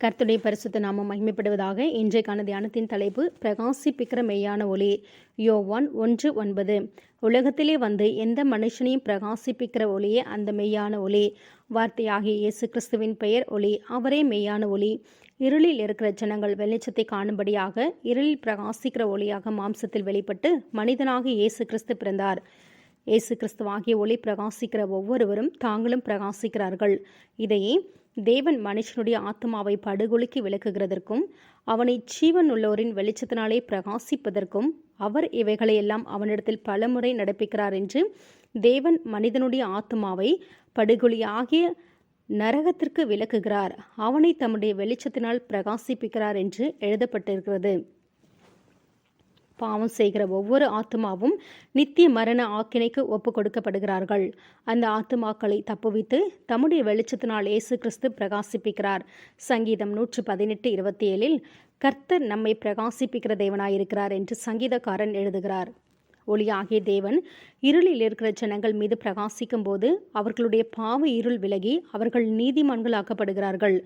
கர்த்துடைய பரிசுத்த நாமம் மகிமைப்படுவதாக இன்றைக்கான தியானத்தின் தலைப்பு பிரகாசிப்பிக்கிற மெய்யான ஒளி யோவான் ஒன்று ஒன்பது. உலகத்திலே வந்து எந்த மனுஷனையும் பிரகாசிப்பிக்கிற ஒளியே அந்த மெய்யான ஒளி. வார்த்தையாகிய இயேசு கிறிஸ்துவின் பெயர் ஒளி அவரே மெய்யான ஒளி. இருளில் இருக்கிற ஜனங்கள் வெளிச்சத்தை காணும்படியாக இருளில் பிரகாசிக்கிற ஒளியாக மாம்சத்தில் வெளிப்பட்டு மனிதனாக இயேசு கிறிஸ்து பிறந்தார். இயேசு கிறிஸ்துவாகிய ஒளி பிரகாசிக்கிற ஒவ்வொருவரும் தாங்களும் பிரகாசிக்கிறார்கள். இதையே தேவன் மனுஷனுடைய ஆத்மாவை படுகொலுக்கி விளக்குகிறதற்கும் அவனை ஜீவன் உள்ளோரின் வெளிச்சத்தினாலே பிரகாசிப்பதற்கும் அவர் இவைகளையெல்லாம் அவனிடத்தில் பலமுறை நடப்பிக்கிறார் என்று தேவன் மனிதனுடைய ஆத்மாவை படுகொலியாகிய நரகத்திற்கு விளக்குகிறார். அவனை தம்முடைய வெளிச்சத்தினால் பிரகாசிப்பிக்கிறார் என்று எழுதப்பட்டிருக்கிறது. பாவம் செய்கிற ஒவ்வொரு ஆத்மாவும் நித்திய மரண ஆக்கினைக்கு ஒப்பு கொடுக்கப்படுகிறார்கள் அந்த ஆத்மாக்களை தப்புவித்து தம்முடைய வெளிச்சத்தினால் இயேசு கிறிஸ்து பிரகாசிப்பிக்கிறார். சங்கீதம் நூற்று பதினெட்டு இருபத்தி ஏழில் கர்த்தர் நம்மை பிரகாசிப்பிக்கிற தேவனாயிருக்கிறார் என்று சங்கீதக்காரன் எழுதுகிறார். ஒளியாகிய தேவன் இருளில் இருக்கிற ஜனங்கள் மீது பிரகாசிக்கும் போது அவர்களுடைய பாவ இருள் விலகி அவர்கள் நீதிமான்களாக்கப்படுகிறார்கள்.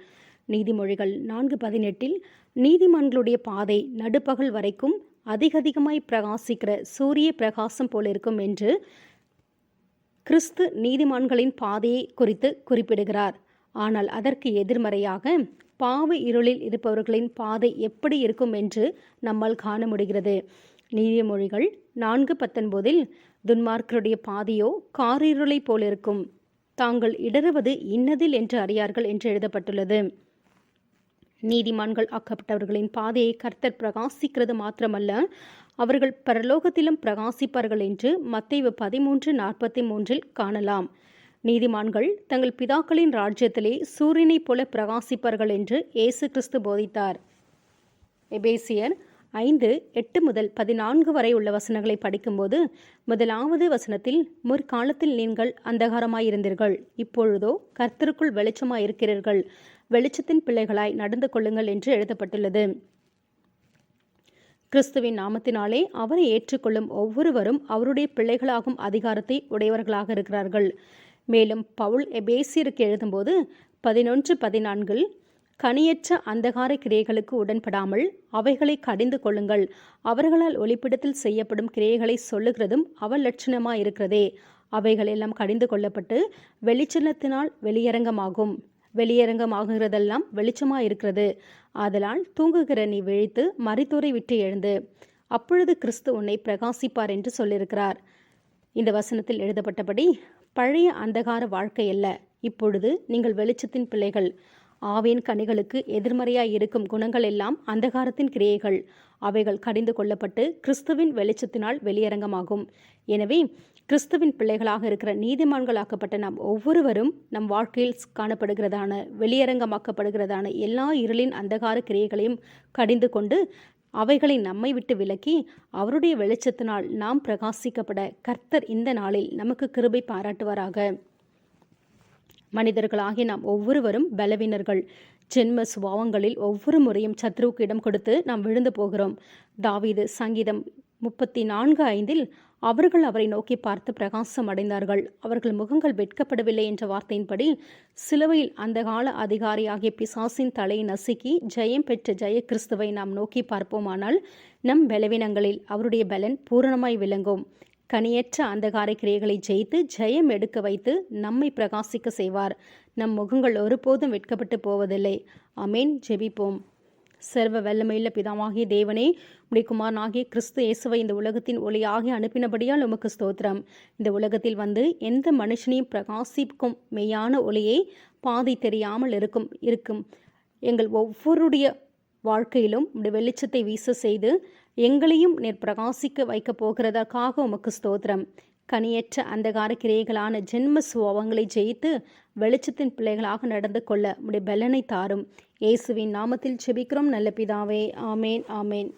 நீதிமொழிகள் நான்கு பதினெட்டில் நீதிமான்களுடைய பாதை நடுப்பகல் வரைக்கும் அதிகதிகமாய் பிரகாசிக்கிற சூரிய பிரகாசம் போல இருக்கும் என்று கிறிஸ்து நீதிமான்களின் பாதையை குறித்து குறிப்பிடுகிறார். ஆனால் அதற்கு எதிர்மறையாக பாவ இருளில் இருப்பவர்களின் பாதை எப்படி இருக்கும் என்று நம்மால் காண முடிகிறது. நீதிமொழிகள் நான்கு பத்தொன்பதில் துன்மார்க்கருடைய பாதையோ காரிருளை போலிருக்கும் தாங்கள் இடறுவது இன்னதில் என்று அறியார்கள் என்று எழுதப்பட்டுள்ளது. நீதிமான்கள் ஆக்கப்பட்டவர்களின் பாதையை கர்த்தர் பிரகாசிக்கிறது மாத்திரமல்ல அவர்கள் பரலோகத்திலும் பிரகாசிப்பார்கள் என்று மத்தைவு பதிமூன்று நாற்பத்தி மூன்றில் காணலாம். நீதிமான்கள் தங்கள் பிதாக்களின் ராஜ்யத்திலே சூரியனைப் போல பிரகாசிப்பார்கள் என்று இயேசு கிறிஸ்து போதித்தார். எபேசியர் ஐந்து எட்டு முதல் பதினான்கு வரை உள்ள வசனங்களை படிக்கும்போது முதலாவது வசனத்தில் முற்காலத்தில் நீங்கள் அந்தகாரமாயிருந்தீர்கள். இப்பொழுதோ கர்த்தருக்குள் வெளிச்சமாயிருக்கிறீர்கள். வெளிச்சத்தின் பிள்ளைகளாய் நடந்து கொள்ளுங்கள் என்று எழுதப்பட்டுள்ளது. கிறிஸ்துவின் நாமத்தினாலே அவரை ஏற்றுக்கொள்ளும் ஒவ்வொருவரும் அவருடைய பிள்ளைகளாகும் அதிகாரத்தை உடையவர்களாக இருக்கிறார்கள். மேலும் பவுல் எபேசியருக்கு எழுதும்போது பதினொன்று பதினான்கில் கனியற்ற அந்தகார கிரியைகளுக்கு உடன்படாமல் அவைகளை கடிந்து கொள்ளுங்கள். அவர்களால் ஒளிப்பிடத்தில் செய்யப்படும் கிரியைகளை சொல்லுகிறதும் அவலட்சணமாயிருக்கிறதே அவைகளெல்லாம் கடிந்து கொள்ளப்பட்டு வெளிச்சலத்தினால் வெளியரங்கமாகும். வெளியரங்கமாகுகிறதெல்லாம் வெளிச்சமாக இருக்கிறது ஆதலால் தூங்குகிற நீ விழித்து மறித்தோரை விட்டு எழுந்து அப்பொழுது கிறிஸ்து உன்னை பிரகாசிப்பார் என்று சொல்லியிருக்கிறார். இந்த வசனத்தில் எழுதப்பட்டபடி பழைய அந்தகார வாழ்க்கை அல்ல. இப்பொழுது நீங்கள் வெளிச்சத்தின் பிள்ளைகள். ஆவின் கனிகளுக்கு எதிர்மறையாய் இருக்கும் குணங்கள் எல்லாம் அந்தகாரத்தின் கிரியைகள். அவைகள் கடிந்து கொள்ளப்பட்டு கிறிஸ்துவின் வெளிச்சத்தினால் வெளியரங்கமாகும். எனவே கிறிஸ்துவின் பிள்ளைகளாக இருக்கிற நீதிமான்களாக்கப்பட்ட நாம் ஒவ்வொருவரும் நம் வாழ்க்கையில் காணப்படுகிறதான வெளியரங்கமாக்கப்படுகிறதான எல்லா இருளின் அந்தகார கிரியைகளையும் கடிந்து கொண்டு அவைகளை நம்மை விட்டு விலக்கி அவருடைய வெளிச்சத்தினால் நாம் பிரகாசிக்கப்பட கர்த்தர் இந்த நாளில் நமக்கு கிருபை பாராட்டுவாராக. மனிதர்களாகிய நாம் ஒவ்வொருவரும் பலவீனர்கள். ஜென்ம சுபாவங்களில் ஒவ்வொரு முறையும் சத்ருவுக்கு இடம் கொடுத்து நாம் விழுந்து போகிறோம். தாவீது சங்கீதம் முப்பத்தி நான்கு ஐந்தில் அவர்கள் அவரை நோக்கி பார்த்து பிரகாசம் அடைந்தார்கள். அவர்கள் முகங்கள் வெட்கப்படவில்லை என்ற வார்த்தையின்படி சிலுவையில் அந்த கால அதிகாரியாகிய பிசாசின் தலையை நசுக்கி ஜெயம் பெற்ற ஜெய கிறிஸ்துவை நாம் நோக்கி பார்ப்போமானால் நம் பலவீனங்களில் அவருடைய பலன் பூரணமாய் விளங்கும். கனியற்ற அந்தகார கிரியைகளை ஜெயித்து ஜெயம் எடுக்க வைத்து நம்மை பிரகாசிக்க செய்வார். நம் முகங்கள் ஒருபோதும் வெட்கப்பட்டு போவதில்லை. அமேன் ஜெபிப்போம். சர்வ வல்லமையுள்ள பிதாவாகிய தேவனே உடைய குமாரனாகிய கிறிஸ்து இயேசுவை இந்த உலகத்தின் ஒளியாகி அனுப்பினபடியால் உமக்கு ஸ்தோத்திரம். இந்த உலகத்தில் வந்து எந்த மனுஷனையும் பிரகாசிக்கும் மெய்யான ஒளியை பாதை தெரியாமல் இருக்கும் இருக்கும். எங்கள் ஒவ்வொருடைய வாழ்க்கையிலும் உடைய வெளிச்சத்தை வீச செய்து எங்களையும் நீர் பிரகாசிக்க வைக்கப் போகிறதற்காக உமக்கு ஸ்தோத்திரம். கனியற்ற அந்தகார கிரியைகளான ஜென்ம சுவாவங்களை ஜெயித்து வெளிச்சத்தின் பிள்ளைகளாக நடந்து கொள்ள உடைய பலனை தாரும். இயேசுவின் நாமத்தில் செபிக்கிறோம். நல்ல பிதாவே ஆமேன் ஆமேன்.